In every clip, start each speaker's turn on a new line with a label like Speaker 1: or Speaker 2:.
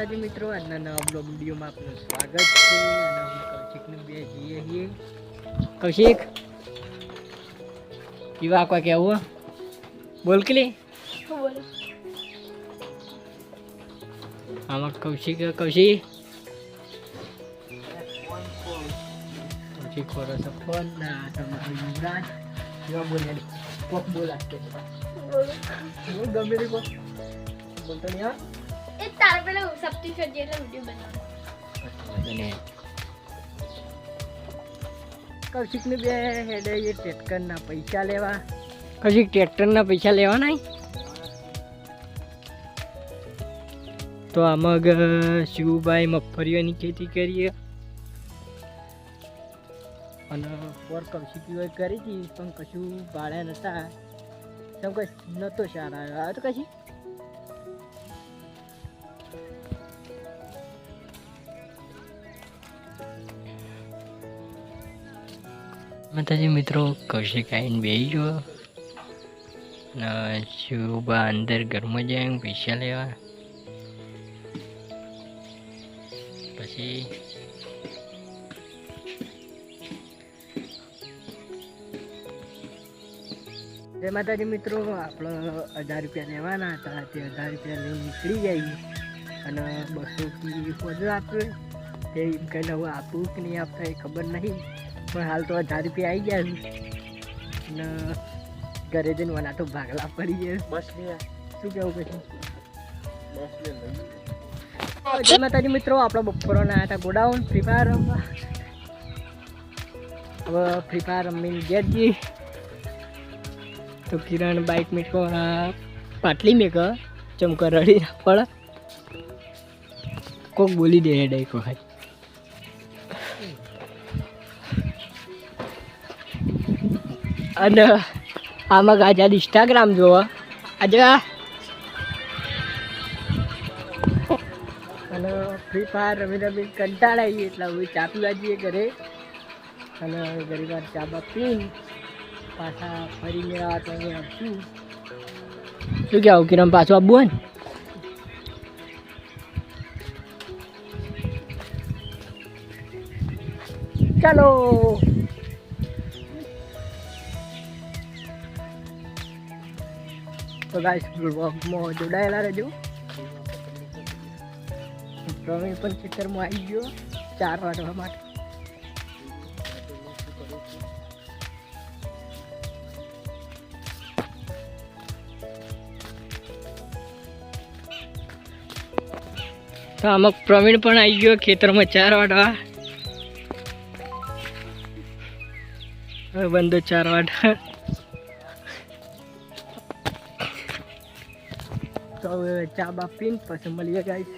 Speaker 1: માતાજી મિત્રો, આજના નવા બ્લોગ વિડીયોમાં આપનું સ્વાગત છે. અને અમે કૌશિકનું બે જઈએ છીએ. કૌશિક કેવા કોઈ કેવું બોલ કે આમાં કૌશિક કૌશિક. બોલતો નહીં
Speaker 2: એ તારા પેલા સપ્તી સજી એટલે બનાવો
Speaker 1: અને કૌશિકને બે હેડે એ ટ્રેક્ટરના પૈસા લેવા. કૌશિક ટ્રેક્ટરના પૈસા લેવાના તો આમાં શિવભાઈ મગફળીઓની ખેતી કરીએ. અને પોર કૌશિકીઓ કરી હતી પણ કશું ભાડ્યા નહોતા નતો સારા આવ્યો. તો કશી? માતાજી મિત્રો, કૌશિક આવીને બેસી અને શુભા અંદર ઘરમાં જાય પૈસા લેવા. પછી જય માતાજી મિત્રો, આપણે હજાર રૂપિયા લેવાના હતા, તે હજાર રૂપિયા લઈને નીકળી જઈએ અને બસો કી વધુ આપ્યું તે એમ કહીને હવે આપવું કે નહીં આપતા એ ખબર નહીં. પણ હાલ તો હજાર રૂપિયા આવી ગયા છે. અને ઘરે જઈને વના તો ભાગલા પડી ગયા
Speaker 3: બસ
Speaker 1: શું કેવું પછી? જય માતાજી મિત્રો આપણો બપોરો ના હતા ગોડાઉન ફ્રી ફાયર રમવા. હવે ફ્રી ફાયર રમીને ગયા જઈએ. તો કિરણ બાઇક મેકો પાટલી મેક ચમકો રડી ના પડે. કોક બોલી દે ડાઈક વખત. અને આમાં ગાજા ઇન્સ્ટાગ્રામ જોવા. આજે અને ફ્રી ફાયર રમી રમી કંટાળા આવીએ એટલે હવે ચા પીવા જઈએ ઘરે. અને ઘણી વાર ચા બા પીને પાછા ફરીને આ તો આવશું શું કહેવું કિરણ પાછું આપવું હોય ને? ચાલો. તો ગાઈસ બ્લોગમાં જોડાયેલા રહેજો. પ્રવીણ પણ ખેતરમાં આવી ગયો, ચાર વાગવા માટે. તો આમાં પ્રવીણ પણ આવી ગયો, ખેતરમાં ચાર વાટવા બંધો ચાર વાટવા તો હવે ચા બા પીને પછી મળીએ ગાઈસ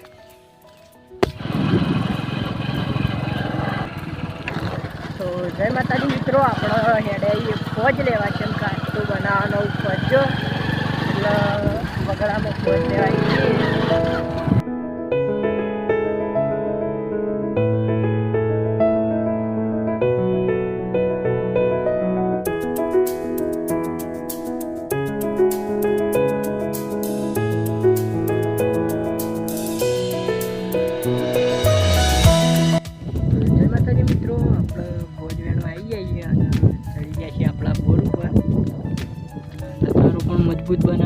Speaker 1: તો જય માતાજી મિત્રો, આપણો હેડે ફોજ લેવા છે કાસ્તો બનાવવાનો ફોજો એટલે વગડામાં ફોજ લેવા પણ મજબૂત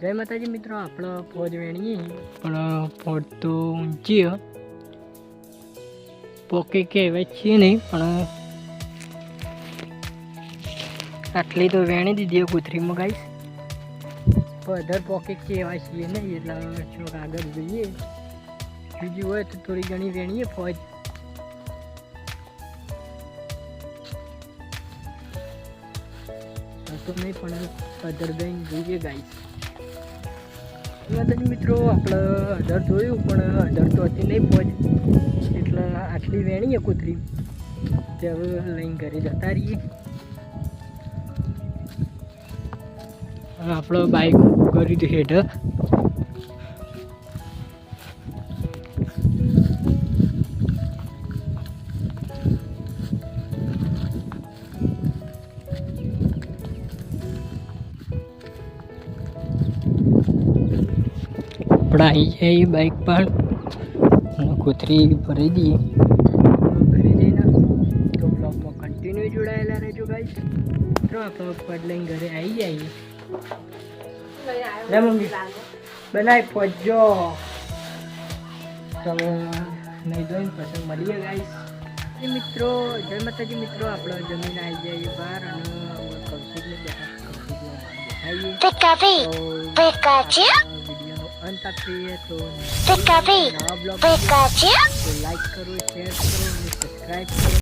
Speaker 1: જય માતાજી મિત્રો, આપણો ફોજ વેણીએ. પણ ફોજ તો ઊંચી પોકે કહેવાય હવે છીએ નહીં, પણ આટલી તો વેણી દીધી કૂથરીમાં ગાઈશ ફધર પોકેટ કહેવાય છીએ નહીં, એટલે ચોક આગળ જોઈએ. બીજી હોય તો થોડી ઘણી વેણીએ ફોજ. તો નહીં, પણ પધર બેન જોઈએ ગાઈશ. બધા મિત્રો, આપણે અઢાર જોયું, પણ અઢાર તો હતી નહીં પહોંચ એટલે આટલી વેણીએ કૂતરી. તે હવે લઈને ઘરે જતા રહીએ. આપણો બાઇક કરી દે હેઠ આપણે આવી એ બાઇક પર. અને કૂતરી ભરી દઈએ ઘરે જઈને તો બ્લોગમાં કન્ટિન્યુ જોડાયેલા રહેજો ગાઈસ મિત્રો આપણો પડ લઈને ઘરે આવી જઈએ લે મમ્મી બનાવી પહોંચજો તમે નહીં જોઈને પછી મળીએ ગાઈસ મિત્રો જય માતાજી મિત્રો આપણે જમીન આવી જઈએ બહાર અને કૌશિકને બેઠા દેખાઈએ
Speaker 4: Pikapi,
Speaker 1: તો
Speaker 4: Pikachu,
Speaker 1: વિડીયોનો અંત આપીએ તો નવા બ્લોગ. લાઈક કરો શેર કરો અને સબસ્ક્રાઈબ કરો.